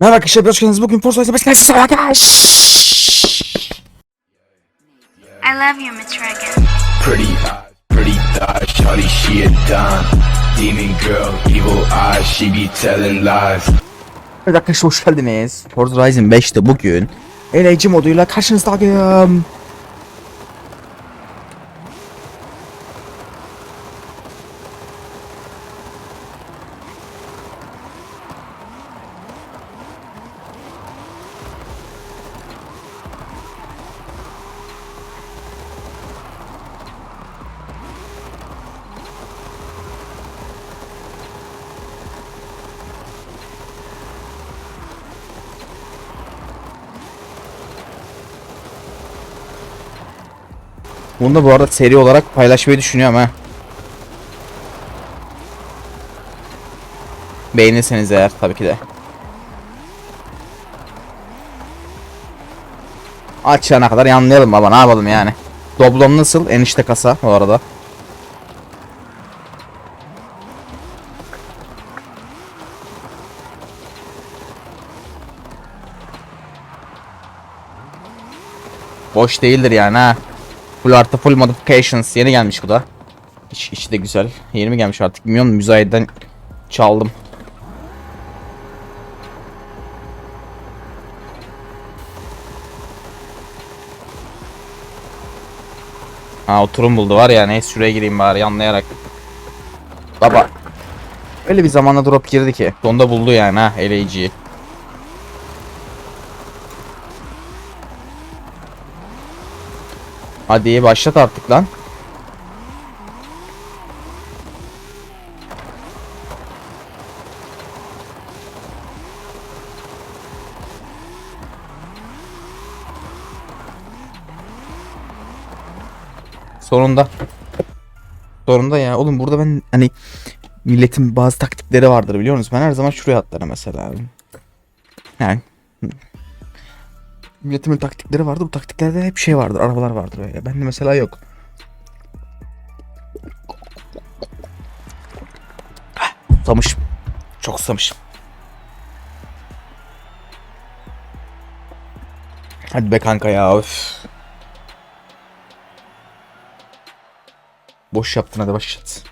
Merhaba arkadaşlar, hoş geldiniz. Bugün Forza Horizon 5 nasıl arkadaş? I love you, Miss Reagan. Pretty eyes, pretty thighs, shawty she a dime. Demon girl, evil eyes, she be telling lies. Evet arkadaşlar hoş geldiniz. Forza Horizon 5'te bugün LAG moduyla karşınızdayım. Bunu da bu arada seri olarak paylaşmayı düşünüyorum ha. Beğenirseniz eğer tabii ki de. Açana kadar yanlayalım baba ne yapalım yani. Doblom nasıl? Enişte kasa bu arada. Boş değildir yani ha. Full artı full modifications yeni gelmiş bu da. İç, içi de güzel. Yeni mi gelmiş artık bilmiyorum. Müzayeden çaldım. Ha oturum buldu var ya neyse şuraya gireyim bari yanlayarak. Baba. Öyle bir zamanda drop girdi ki. Sonunda buldu yani ha LAG'yi. Hadi başlat artık lan. Sonunda. Sonunda ya. Oğlum burada ben hani milletin bazı taktikleri vardır biliyor musunuz? Ben her zaman şuraya atlarım mesela. Yani Milletimin taktikleri vardır. Bu taktiklerde hep şey vardır. Arabalar vardır öyle. Bende mesela yok. Susamışım. Çok susamışım. Hadi be kanka ya. Öf. Boş yaptın hadi başlat.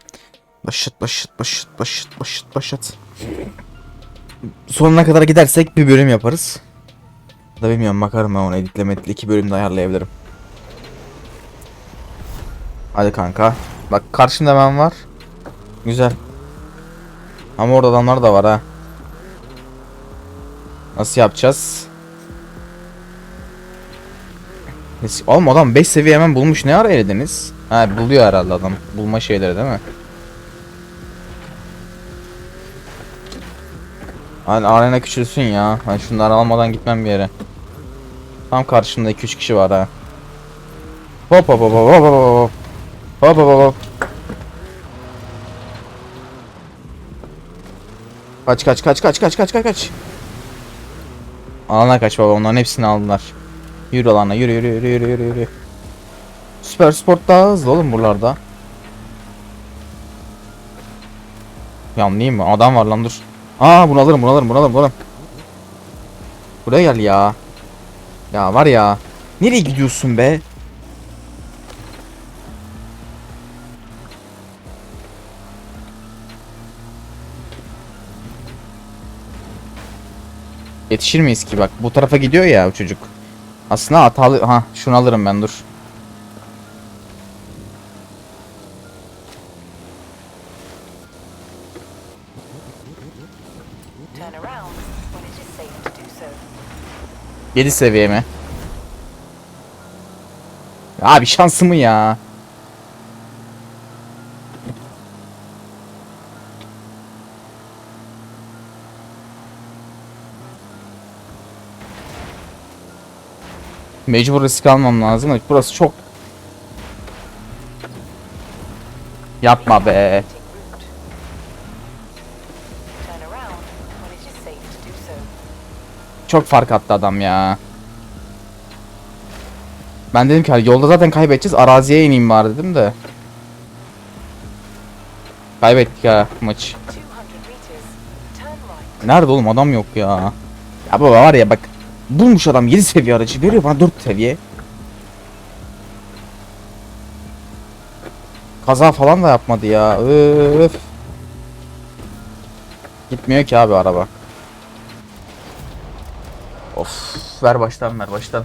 Başlat başlat başlat başlat başlat başlat. Sonuna kadar gidersek bir bölüm yaparız. Da bilmiyorum bakarım ben onu editleme editle iki bölümde ayarlayabilirim. Hadi kanka. Bak karşımda ben var. Güzel. Ama orada adamlar da var ha. Nasıl yapacağız? Oğlum adam 5 seviye hemen bulmuş ne ara elediniz? Ha buluyor herhalde adam. Bulma şeyleri değil mi? Hani arena küçülsün ya. Ben şunları almadan gitmem bir yere. Tam karşımda 2-3 kişi var ha. Hop hop hop hop hop. Hop hop hop hop. Kaç kaç kaç kaç kaç kaç kaç kaç. Alana kaç baba onların hepsini aldılar. Yürü alana yürü yürü yürü yürü yürü yürü. Süper Sport daha hızlı oğlum buralarda. Yanlayayım mı? Adam var lan dur. Aa bunu alırım bunu alırım bunu alırım bunu alırım. Buraya gel ya. Ya var ya. Nereye gidiyorsun be? Yetişir miyiz ki bak bu tarafa gidiyor ya bu çocuk. Aslında hatalı ha şunu alırım ben dur. 7 seviye mi? Abi şansımı ya. Mecbur risk almam lazım. Burası çok Yapma be. Çok fark attı adam ya. Ben dedim ki "Hadi yolda zaten kaybedeceğiz. Araziye ineyim bari dedim de. Kaybettik ha maç. 200 meters. Turn right. Nerede oğlum adam yok ya. Ya baba var ya bak bulmuş adam 7 seviye aracı veriyor bana 4 seviye. Kaza falan da yapmadı ya. Öf. Gitmiyor ki abi araba. Of ver baştan ver baştan.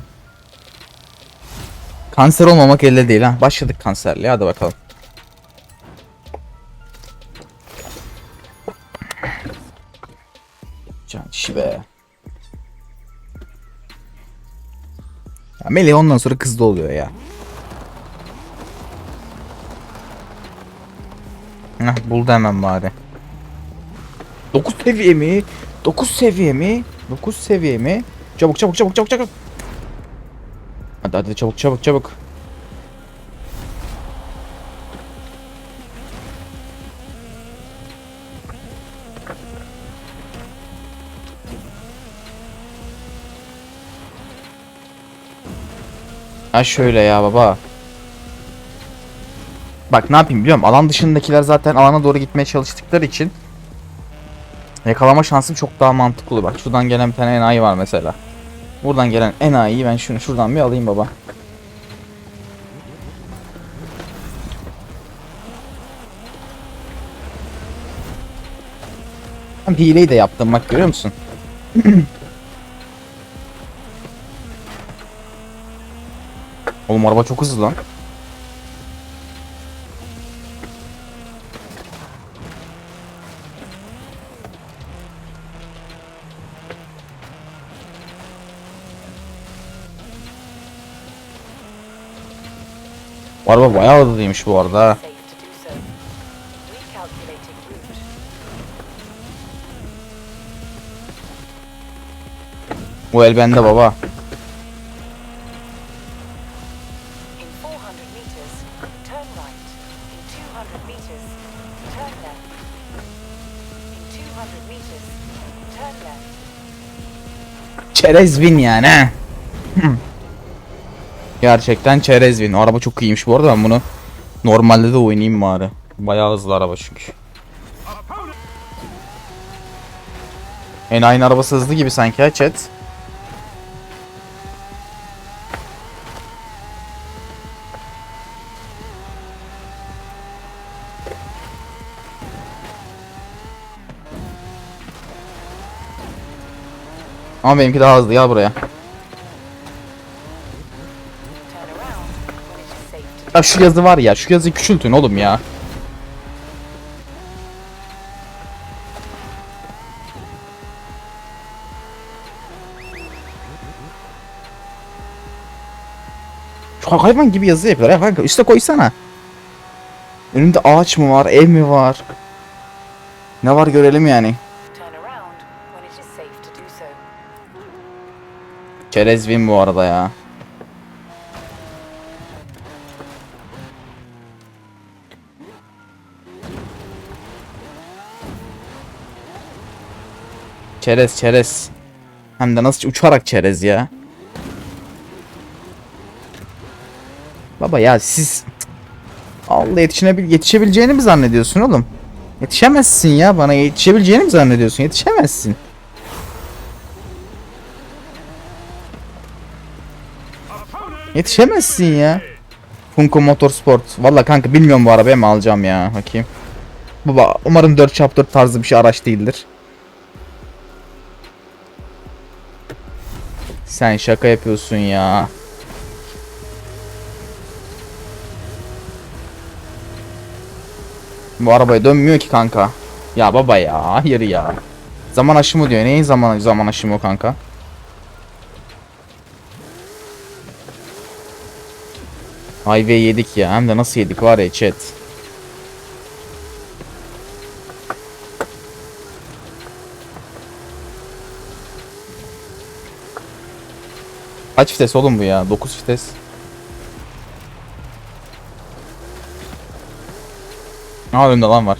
Kanser olmamak elde değil ha. Başladık kanserliğe hadi bakalım. Can işi be. Ya Melih ondan sonra kızda oluyor ya. Heh, buldu hemen bari. 9 seviye mi? 9 seviye mi? 9 seviye mi? Çabuk çabuk çabuk çabuk çabuk. Hadi hadi çabuk çabuk çabuk. Ha şöyle ya baba. Bak ne yapayım biliyorum alan dışındakiler zaten alana doğru gitmeye çalıştıkları için yakalama şansım çok daha mantıklı. Bak şuradan gelen bir tane enayi var mesela. Buradan gelen enayiyi ben şunu şuradan bir alayım baba. Ben hileyi de yaptım bak görüyor musun? Oğlum araba çok hızlı lan. Bu araba bayağı hızlıymış bu arada. Bu el bende baba. In 400 meters, turn right. In 200 meters, turn left. In 200 meters, turn left. Çerez win yani he. Gerçekten çerez win. O araba çok iyiymiş bu arada ben bunu normalde de oynayayım bari. Bayağı hızlı araba çünkü. En aynı arabası hızlı gibi sanki ha chat. Ama benimki daha hızlı gel buraya. Ya şu yazı var ya şu yazıyı küçültün oğlum ya. Şu hayvan gibi yazı yapıyorlar ya kanka üste koysana. Önünde ağaç mı var ev mi var? Ne var görelim yani. Win bu arada ya. Çerez çerez. Hem de nasıl uçarak çerez ya. Baba ya siz Allah yetişebil yetişebileceğini mi zannediyorsun oğlum? Yetişemezsin ya bana yetişebileceğini mi zannediyorsun? Yetişemezsin. Yetişemezsin ya. Funko Motorsport. Valla kanka bilmiyorum bu arabayı mı alacağım ya. Bakayım. Baba umarım 4x4 tarzı bir şey araç değildir. Sen şaka yapıyorsun ya. Bu arabaya dönmüyor ki kanka. Ya baba ya hayır ya. Zaman aşımı diyor. Neyin zaman zaman aşımı o kanka? Highway yedik ya. Hem de nasıl yedik var ya chat. Kaç vites oğlum bu ya? 9 vites. Aa önümde lan var.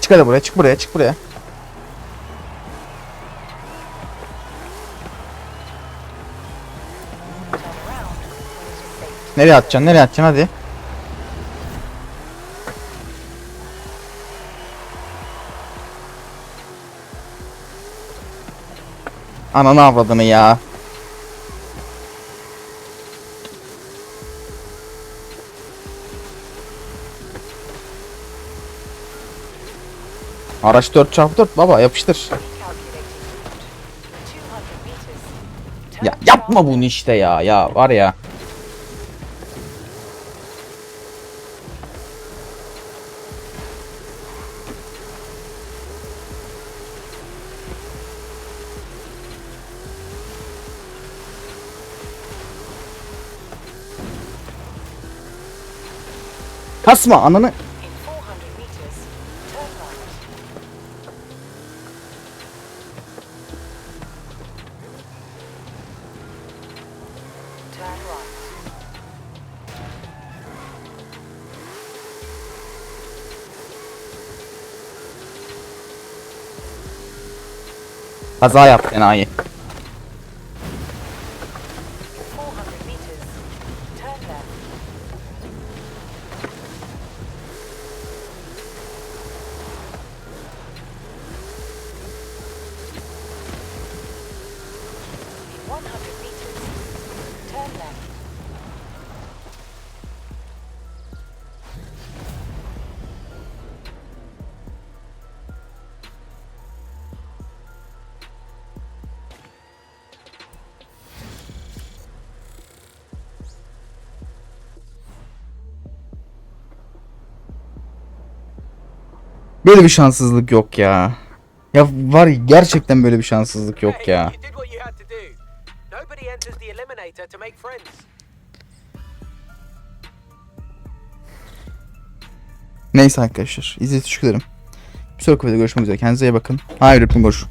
Çık hadi buraya, çık buraya, çık buraya. Nereye atacaksın? Nereye atacaksın hadi. Ananı avradını ya. Araç 4x4 baba yapıştır. Recalculating route. 200 meters. Turn Ya yapma bunu işte ya. Ya var ya. Kasma ananı. In 400 meters, turn right. Turn right. Kaza yaptı enayi. 100 meters, turn left. Böyle bir şanssızlık yok ya. Ya var gerçekten böyle bir şanssızlık yok ya. You Nobody enters the eliminator to make friends. Neyse arkadaşlar. İzlediğiniz için teşekkür ederim. Bir sonraki videoda görüşmek üzere. Kendinize iyi bakın. Hayır öpün görüşürüz.